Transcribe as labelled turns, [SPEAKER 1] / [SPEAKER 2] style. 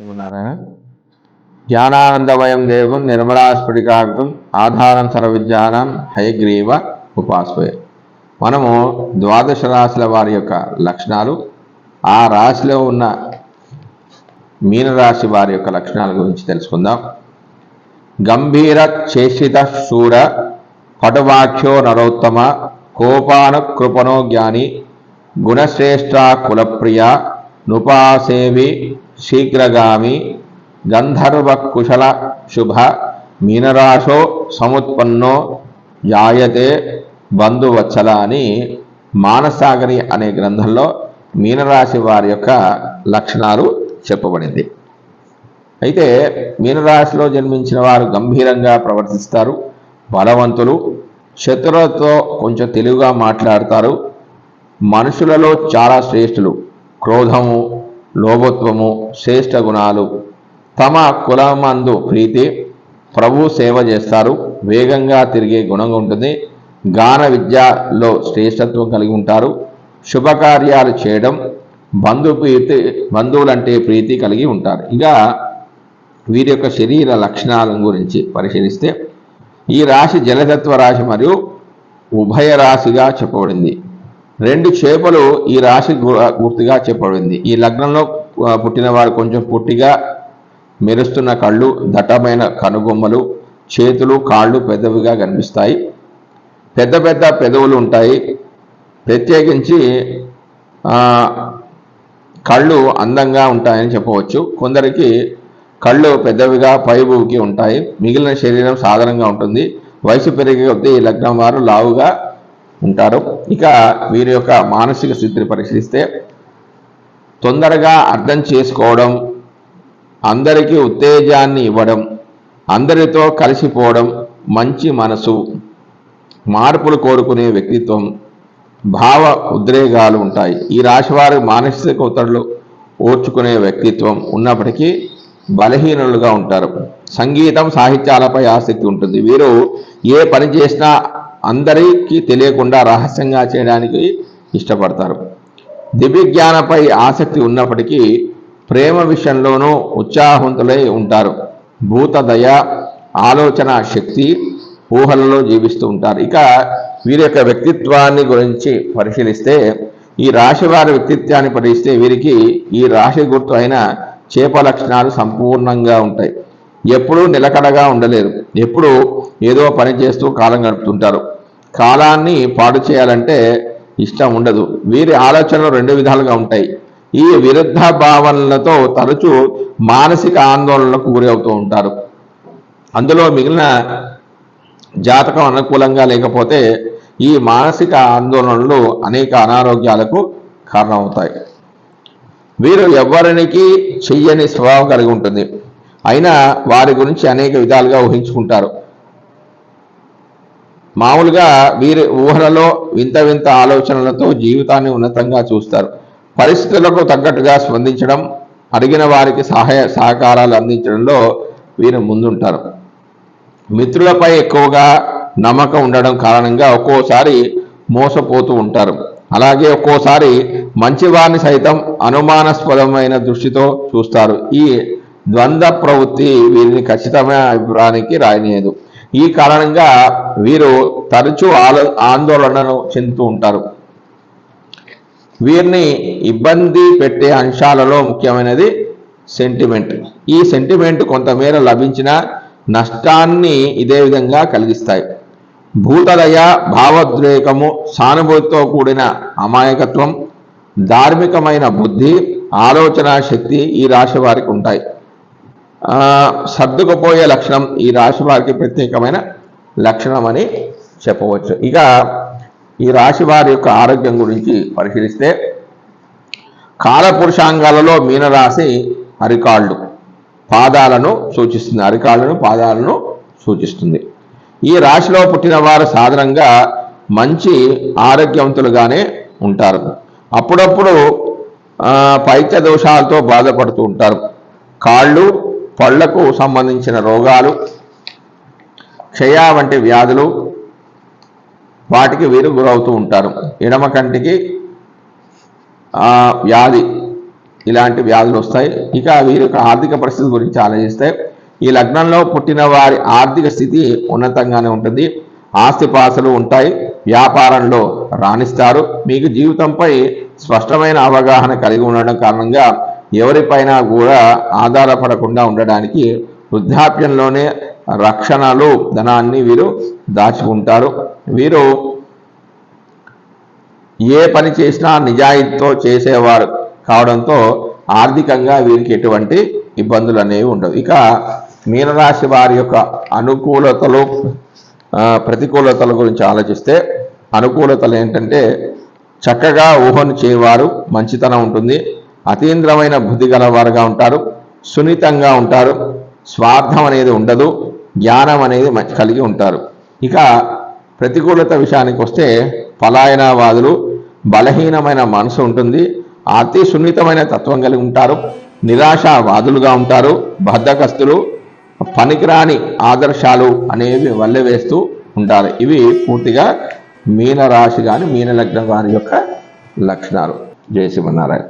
[SPEAKER 1] నారాయణ జ్ఞానానందమయం దేవం నిర్మలాస్ఫటికాకృతం ఆధారం సర్వవిద్యానం హయగ్రీవ ఉపాస్వయ. మనము ద్వాదశ రాశుల వారి యొక్క లక్షణాలు ఆ రాశిలో ఉన్న మీనరాశి వారి యొక్క లక్షణాల గురించి తెలుసుకుందాం. గంభీర చేషిత శూర పటువాక్యో నరోత్తమ కోపాను కృపణో జ్ఞాని గుణశ్రేష్ట కులప్రియ నుపాసేవి శీఘ్రగామి గంధర్వ కుశల శుభ మీనరాశో సముత్పన్నో జాయతే బంధువత్సల అని మానసాగరి అనే గ్రంథంలో మీనరాశి వారి యొక్క లక్షణాలు చెప్పబడింది. అయితే మీనరాశిలో జన్మించిన వారు గంభీరంగా ప్రవర్తిస్తారు బలవంతులు శత్రులతో కొంచెం తెలివిగా మాట్లాడతారు మనుషులలో చాలా శ్రేష్ఠులు క్రోధము లోభత్వము శ్రేష్ఠ గుణాలు. తమ కులమందు ప్రీతి ప్రభు సేవ చేస్తారు. వేగంగా తిరిగే గుణం ఉంటుంది. గాన విద్యలో శ్రేష్టత్వం కలిగి ఉంటారు. శుభకార్యాలు చేయడం బంధు ప్రీతి బంధువులంటే ప్రీతి కలిగి ఉంటారు. ఇక వీరి యొక్క శరీర లక్షణాల గురించి పరిశీలిస్తే ఈ రాశి జలతత్వ రాశి మరియు ఉభయ రాశిగా చెప్పబడింది. రెండు చేపలు ఈ రాశి పూర్తిగా గుర్తుగా చెప్పబడింది. ఈ లగ్నంలో పుట్టిన వారు కొంచెం పుట్టిగా మెరుస్తున్న కళ్ళు దట్టమైన కనుబొమ్మలు చేతులు కాళ్ళు పెద్దవిగా కనిపిస్తాయి. పెద్ద పెద్ద పెదవులు ఉంటాయి. ప్రత్యేకించి కళ్ళు అందంగా ఉంటాయని చెప్పవచ్చు. కొందరికి కళ్ళు పెద్దవిగా పైబూకి ఉంటాయి. మిగిలిన శరీరం సాధారణంగా ఉంటుంది. వయసు పెరిగే కొద్దీ ఈ లగ్నం వారు లావుగా ఉంటారు. ఇక వీరి యొక్క మానసిక స్థితిని పరిశీలిస్తే తొందరగా అర్థం చేసుకోవడం అందరికీ ఉత్తేజాన్ని ఇవ్వడం అందరితో కలిసిపోవడం మంచి మనసు మార్పులు కోరుకునే వ్యక్తిత్వం భావ ఉద్రేగాలు ఉంటాయి. ఈ రాశివారి మానసిక ఒత్తిడులు ఓర్చుకునే వ్యక్తిత్వం ఉన్నప్పటికీ బలహీనులుగా ఉంటారు. సంగీతం సాహిత్యాలపై ఆసక్తి ఉంటుంది. వీరు ఏ పని చేసినా అందరికీ తెలియకుండా రహస్యంగా చేయడానికి ఇష్టపడతారు. దివ్యజ్ఞానపై ఆసక్తి ఉన్నప్పటికీ ప్రేమ విషయంలోనూ ఉత్సాహవంతులై ఉంటారు. భూతదయ ఆలోచన శక్తి ఊహలలో జీవిస్తూ ఉంటారు. ఇక వీరి యొక్క వ్యక్తిత్వాన్ని గురించి పరిశీలిస్తే ఈ రాశి వారి వ్యక్తిత్వాన్ని పరిశీలిస్తే వీరికి ఈ రాశి గుర్తు అయిన చేప లక్షణాలు సంపూర్ణంగా ఉంటాయి. ఎప్పుడూ నిలకడగా ఉండలేరు. ఎప్పుడూ ఏదో పని చేస్తూ కాలం గడుపుతుంటారు. కాలాన్ని పాడు చేయాలంటే ఇష్టం ఉండదు. వీరి ఆలోచనలు రెండు విధాలుగా ఉంటాయి. ఈ విరుద్ధ భావనలతో తరచూ మానసిక ఆందోళనలకు గురి అవుతూ ఉంటారు. అందులో మిగిలిన జాతకం అనుకూలంగా లేకపోతే ఈ మానసిక ఆందోళనలు అనేక అనారోగ్యాలకు కారణమవుతాయి. వీరు ఎవరికి చెయ్యని స్వభావం కలిగి ఉంటుంది. అయినా వారి గురించి అనేక విధాలుగా ఊహించుకుంటారు. మామూలుగా వీరి ఊహలలో వింత వింత ఆలోచనలతో జీవితాన్ని ఉన్నతంగా చూస్తారు. పరిస్థితులకు తగ్గట్టుగా స్పందించడం అడిగిన వారికి సహాయ సహకారాలు అందించడంలో వీరు ముందుంటారు. మిత్రులపై ఎక్కువగా నమ్మకం ఉండడం కారణంగా ఒక్కోసారి మోసపోతూ ఉంటారు. అలాగే ఒక్కోసారి మంచివారిని సైతం అనుమానాస్పదమైన దృష్టితో చూస్తారు. ఈ ద్వంద్వ ప్రవృత్తి వీరిని ఖచ్చితమైన అభిప్రాయానికి రాయనీయదు ఈ కారణంగా వీరు తరచూ ఆందోళనను చెందుతూ ఉంటారు. వీరిని ఇబ్బంది పెట్టే అంశాలలో ముఖ్యమైనది సెంటిమెంట్ ఈ సెంటిమెంట్ కొంతమేర లభించిన నష్టాన్ని ఇదే విధంగా కలిగిస్తాయి. భూతదయ భావోద్రేకము సానుభూతితో కూడిన అమాయకత్వం ధార్మికమైన బుద్ధి ఆలోచన శక్తి ఈ రాశి వారికి ఉంటాయి. సర్దుకుపోయే లక్షణం ఈ రాశి వారికి ప్రత్యేకమైన లక్షణం అని చెప్పవచ్చు. ఇక ఈ రాశి వారి యొక్క ఆరోగ్యం గురించి పరిశీలిస్తే కాలపురుషాంగాలలో మీనరాశి అరికాళ్ళు పాదాలను సూచిస్తుంది. అరికాళ్ళను పాదాలను సూచిస్తుంది. ఈ రాశిలో పుట్టిన వారు సాధారణంగా మంచి ఆరోగ్యవంతులుగానే ఉంటారు. అప్పుడప్పుడు పైత్య దోషాలతో బాధపడుతూ ఉంటారు. కాళ్ళు పళ్ళకు సంబంధించిన రోగాలు క్షయ వంటి వ్యాధులు వాటికి వీరు గురవుతూ ఉంటారు. ఎడమ కంటికి వ్యాధి ఇలాంటి వ్యాధులు వస్తాయి. ఇక వీరి యొక్క ఆర్థిక పరిస్థితి గురించి ఆలోచిస్తే ఈ లగ్నంలో పుట్టిన వారి ఆర్థిక స్థితి ఉన్నతంగానే ఉంటుంది. ఆస్తిపాస్తులు ఉంటాయి. వ్యాపారంలో రాణిస్తారు. మీకు జీవితంపై స్పష్టమైన అవగాహన కలిగి ఉండడం కారణంగా ఎవరిపైన కూడా ఆధారపడకుండా ఉండడానికి వృద్ధాప్యంలోనే రక్షణలు ధనాన్ని వీరు దాచుకుంటారు. వీరు ఏ పని చేసినా నిజాయితీతో చేసేవారు కావడంతో ఆర్థికంగా వీరికి ఎటువంటి ఇబ్బందులు అనేవి ఉండవు. ఇక మీనరాశి వారి యొక్క అనుకూలతలు ప్రతికూలతల గురించి ఆలోచిస్తే అనుకూలతలు ఏంటంటే చక్కగా ఊహను చేయవారు మంచితనం ఉంటుంది. అతీంద్రమైన బుద్ధి గలవారుగా ఉంటారు సున్నితంగా ఉంటారు స్వార్థం అనేది ఉండదు జ్ఞానం అనేది మ- కలిగి ఉంటారు. ఇక ప్రతికూలత విషయానికి వస్తే పలాయనవాదులు బలహీనమైన మనసు ఉంటుంది అతి సున్నితమైన తత్వం కలిగి ఉంటారు నిరాశావాదులుగా ఉంటారు బద్ధకస్తులు పనికిరాని ఆదర్శాలు అనేవి వల్లెవేస్తూ ఉంటారు. ఇవి పూర్తిగా మీన రాశి కానీ మీనలగ్నం వారి యొక్క లక్షణాలు. జయ శివనారాయణ